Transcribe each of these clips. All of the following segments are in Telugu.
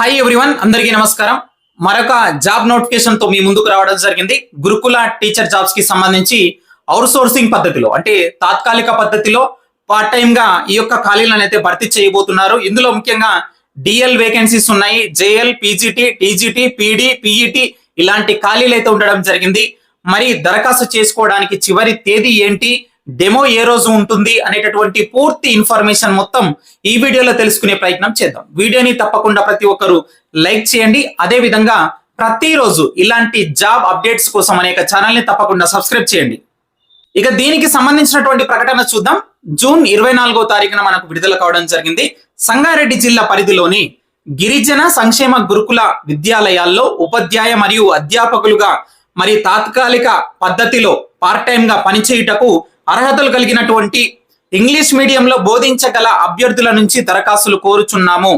హాయ్ ఎవ్రీవన్ అందరికీ నమస్కారం. మరొక జాబ్ నోటిఫికేషన్తో మీ ముందుకు రావడం జరిగింది. గురుకుల టీచర్ జాబ్స్కి సంబంధించి అవుట్సోర్సింగ్ పద్ధతిలో అంటే తాత్కాలిక పద్ధతిలో పార్ట్ టైం గా ఈ యొక్క ఖాళీలను అయితే భర్తీ చేయబోతున్నారు. ఇందులో ముఖ్యంగా డిఎల్ వేకెన్సీస్ ఉన్నాయి. JL PGT TGT PD PET ఇలాంటి ఖాళీలు అయితే ఉండడం జరిగింది. మరి దరఖాస్తు చేసుకోవడానికి చివరి తేదీ ఏంటి? డెమో ఏ రోజు ఉంటుంది అనేటటువంటి పూర్తి ఇన్ఫర్మేషన్ మొత్తం ఈ వీడియోలో తెలుసుకునే ప్రయత్నం చేద్దాం. వీడియోని తప్పకుండా ప్రతి ఒక్కరు లైక్ చేయండి. అదే విధంగా ప్రతిరోజు ఇలాంటి జాబ్ అప్డేట్స్ కోసం అనేక ఛానల్ని తప్పకుండా సబ్స్క్రైబ్ చేయండి. ఇక దీనికి సంబంధించినటువంటి ప్రకటన చూద్దాం. జూన్ ఇరవై నాలుగో తారీఖున మనకు విడుదల కావడం జరిగింది. సంగారెడ్డి జిల్లా పరిధిలోని గిరిజన సంక్షేమ గురుకుల విద్యాలయాల్లో ఉపాధ్యాయ మరియు అధ్యాపకులుగా మరి తాత్కాలిక పద్ధతిలో పార్ట్ టైం గా పనిచేయుటకు అర్హతలు కలిగినటువంటి ఇంగ్లీష్ మీడియంలో బోధించగల అభ్యర్థుల నుంచి దరఖాస్తులు కోరుచున్నాము.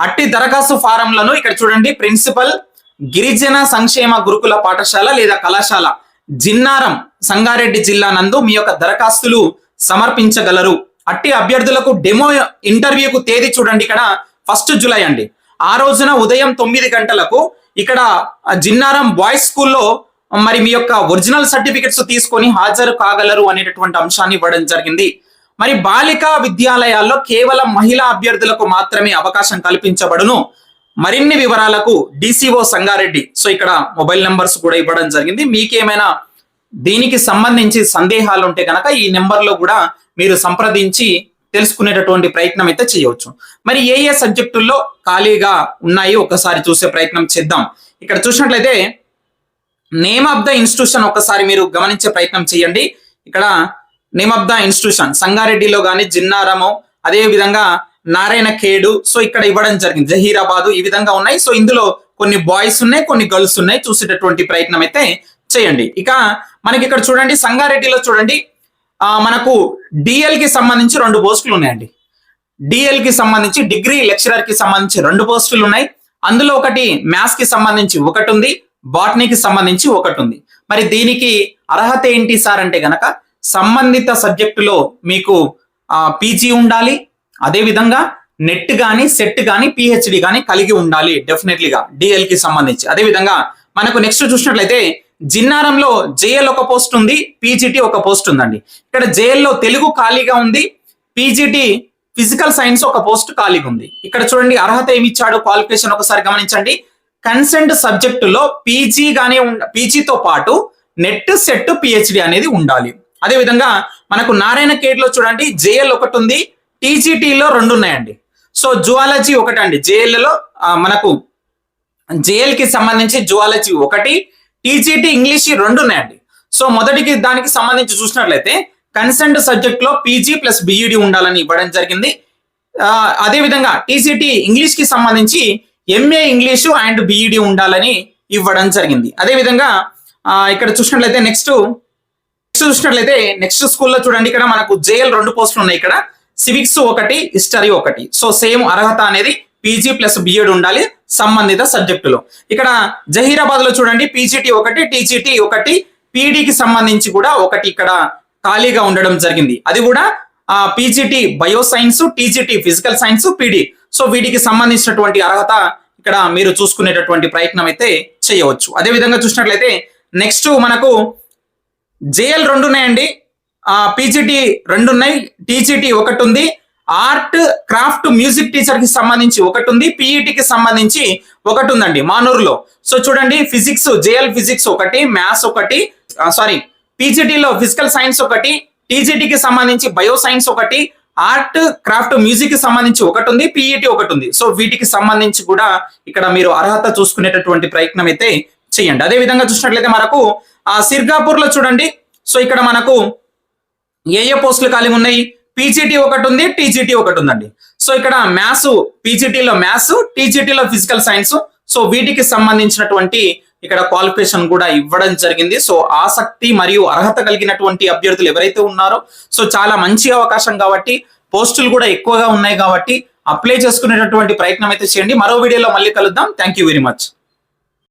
అట్టి దరఖాస్తు ఫారంలను ఇక్కడ చూడండి. ప్రిన్సిపల్ గిరిజన సంక్షేమ గురుకుల పాఠశాల లేదా కళాశాల జిన్నారం సంగారెడ్డి జిల్లా నందు మీ యొక్క దరఖాస్తులు సమర్పించగలరు. అట్టి అభ్యర్థులకు డెమో ఇంటర్వ్యూకు తేదీ చూడండి ఇక్కడ. ఫస్ట్ జూలై అండి. ఆ రోజున ఉదయం తొమ్మిది గంటలకు ఇక్కడ జిన్నారం బాయ్స్ స్కూల్లో మరి మీ యొక్క ఒరిజినల్ సర్టిఫికెట్స్ తీసుకొని హాజరు కాగలరు అనేటటువంటి అంశాన్ని ఇవ్వడం జరిగింది. మరి బాలికా విద్యాలయాల్లో కేవలం మహిళా అభ్యర్థులకు మాత్రమే అవకాశం కల్పించబడును. మరిన్ని వివరాలకు డిసిఓ సంగారెడ్డి. సో ఇక్కడ మొబైల్ నెంబర్స్ కూడా ఇవ్వడం జరిగింది. మీకేమైనా దీనికి సంబంధించి సందేహాలు ఉంటే కనుక ఈ నెంబర్లో కూడా మీరు సంప్రదించి తెలుసుకునేటటువంటి ప్రయత్నం అయితే చేయవచ్చు మరి ఏ ఏ సబ్జెక్టుల్లో ఖాళీగా ఉన్నాయి? ఒకసారి చూసే ప్రయత్నం చేద్దాం. ఇక్కడ చూసినట్లయితే నేమ్ ఆఫ్ ద ఇన్స్టిట్యూషన్ ఒకసారి మీరు గమనించే ప్రయత్నం చేయండి. ఇక్కడ నేమ్ ఆఫ్ ద ఇన్స్టిట్యూషన్ సంగారెడ్డిలో కానీ జిన్నారము అదే విధంగా నారాయణ ఖేడు సో ఇక్కడ ఇవ్వడం జరిగింది. జహీరాబాదు ఈ విధంగా ఉన్నాయి. సో ఇందులో కొన్ని బాయ్స్ ఉన్నాయి కొన్ని గర్ల్స్ ఉన్నాయి. చూసేటటువంటి ప్రయత్నం అయితే చేయండి. ఇక మనకి ఇక్కడ చూడండి సంగారెడ్డిలో చూడండి. మనకు డిఎల్కి సంబంధించి రెండు పోస్టులు ఉన్నాయండి. డిఎల్కి సంబంధించి డిగ్రీ లెక్చరర్కి సంబంధించి రెండు పోస్టులు ఉన్నాయి. అందులో ఒకటి మ్యాథ్స్కి సంబంధించి ఒకటి ఉంది. బాటనీకి సంబంధించి ఒకటి ఉంది మరి దీనికి అర్హత ఏంటి సార్ అంటే గనక సంబంధిత సబ్జెక్టులో మీకు పీజీ ఉండాలి అదేవిధంగా నెట్ కానీ సెట్ కానీ పిహెచ్డి కానీ కలిగి ఉండాలి డెఫినెట్లీగా డిఎల్కి సంబంధించి. అదే విధంగా మనకు నెక్స్ట్ చూసినట్లయితే జిన్నారంలో జేఎల్ ఒక పోస్ట్ ఉంది పీజీటీ ఒక పోస్ట్ ఉందండి. ఇక్కడ జేఎల్లో తెలుగు ఖాళీగా ఉంది పీజీటీ ఫిజికల్ సైన్స్ ఒక పోస్ట్ ఖాళీగా ఉంది. ఇక్కడ చూడండి అర్హత ఏమి ఇచ్చాడు? క్వాలిఫికేషన్ ఒకసారి గమనించండి. కన్సెంట్ సబ్జెక్టులో పీజీ గానే పీజీతో పాటు నెట్ సెట్ పిహెచ్డి అనేది ఉండాలి. అదే విధంగా మనకు నారాయణ కేట్లో చూడండి జేఎల్ ఒకటి ఉంది టీజీటీలో రెండు ఉన్నాయండి సో జువాలజీ ఒకటి అండి జేఎల్లో లో మనకు జేఎల్కి సంబంధించి జువాలజీ ఒకటి టీజీటీ ఇంగ్లీష్ ఈ రెండు ఉన్నాయండి సో మొదటికి దానికి సంబంధించి చూసినట్లయితే కన్సెంట్ సబ్జెక్ట్లో పీజీ ప్లస్ బీఈడి ఉండాలని ఇవ్వడం జరిగింది. అదేవిధంగా అదే విధంగా టీసీటీ ఇంగ్లీష్కి సంబంధించి ఎంఏ ఇంగ్లీషు అండ్ బీఈడి ఉండాలని ఇవ్వడం జరిగింది. అదే విధంగా ఇక్కడ చూసినట్లయితే నెక్స్ట్ నెక్స్ట్ చూసినట్లయితే నెక్స్ట్ స్కూల్లో చూడండి ఇక్కడ మనకు జేఎల్ రెండు పోస్టులు ఉన్నాయి ఇక్కడ. సివిక్స్ ఒకటి హిస్టరీ ఒకటి. సో సేమ్ అర్హత అనేది పీజీ ప్లస్ బిఎడ్ ఉండాలి సంబంధిత సబ్జెక్టులో ఇక్కడ జహీరాబాద్లో చూడండి పీజీటీ ఒకటి టీజీటీ ఒకటి పీడీకి సంబంధించి కూడా ఒకటి ఇక్కడ ఖాళీగా ఉండడం జరిగింది. అది కూడా PGT bio science TGT physical science PD so వీటికి సంబంధించినటువంటి అర్హత ఇక్కడ మీరు చూసుకునేటటువంటి ప్రయత్నం అయితే చేయవచ్చు. అదే విధంగా చూసినట్లయితే నెక్స్ట్ మనకు జేఎల్ రెండు ఉన్నాయండి. పీజీటీ రెండు ఉన్నాయి. టీజీటీ ఒకటి ఉంది. ఆర్ట్ క్రాఫ్ట్ మ్యూజిక్ టీచర్కి సంబంధించి ఒకటి ఉంది. పీఈటీకి సంబంధించి ఒకటి ఉందండి మానూరులో. సో చూడండి ఫిజిక్స్ జేఎల్ ఫిజిక్స్ ఒకటి మ్యాథ్స్ ఒకటి సారీ పీజీటీలో ఫిజికల్ సైన్స్ ఒకటి టీజీటీకి సంబంధించి బయో సైన్స్ ఒకటి ఆర్ట్ క్రాఫ్ట్ మ్యూజిక్కి సంబంధించి ఒకటి ఉంది పిఈటి ఒకటి ఉంది సో వీటికి సంబంధించి కూడా ఇక్కడ మీరు అర్హత చూసుకునేటటువంటి ప్రయత్నం అయితే చేయండి. అదే విధంగా చూసినట్లయితే మనకు ఆ సిర్గాపూర్లో చూడండి. సో ఇక్కడ మనకు ఏ ఏ పోస్టులు ఖాళీ ఉన్నాయి? పీజీటీ ఒకటి ఉంది టీజీటీ ఒకటి ఉందండి సో ఇక్కడ మ్యాథ్స్ పీజీటీలో మ్యాథ్స్ టీజీటీలో ఫిజికల్ సైన్స్ సో వీటికి సంబంధించినటువంటి ఇక్కడ క్వాలిఫికేషన్ కూడా ఇవ్వడం జరిగింది. సో ఆసక్తి మరియు అర్హత కలిగినటువంటి అభ్యర్థులు ఎవరైతే ఉన్నారో సో చాలా మంచి అవకాశం కాబట్టి పోస్టులు కూడా ఎక్కువగా ఉన్నాయి కాబట్టి అప్లై చేసుకునేటటువంటి ప్రయత్నం అయితే చేయండి. మరో వీడియోలో మళ్ళీ కలుద్దాం. Thank you very much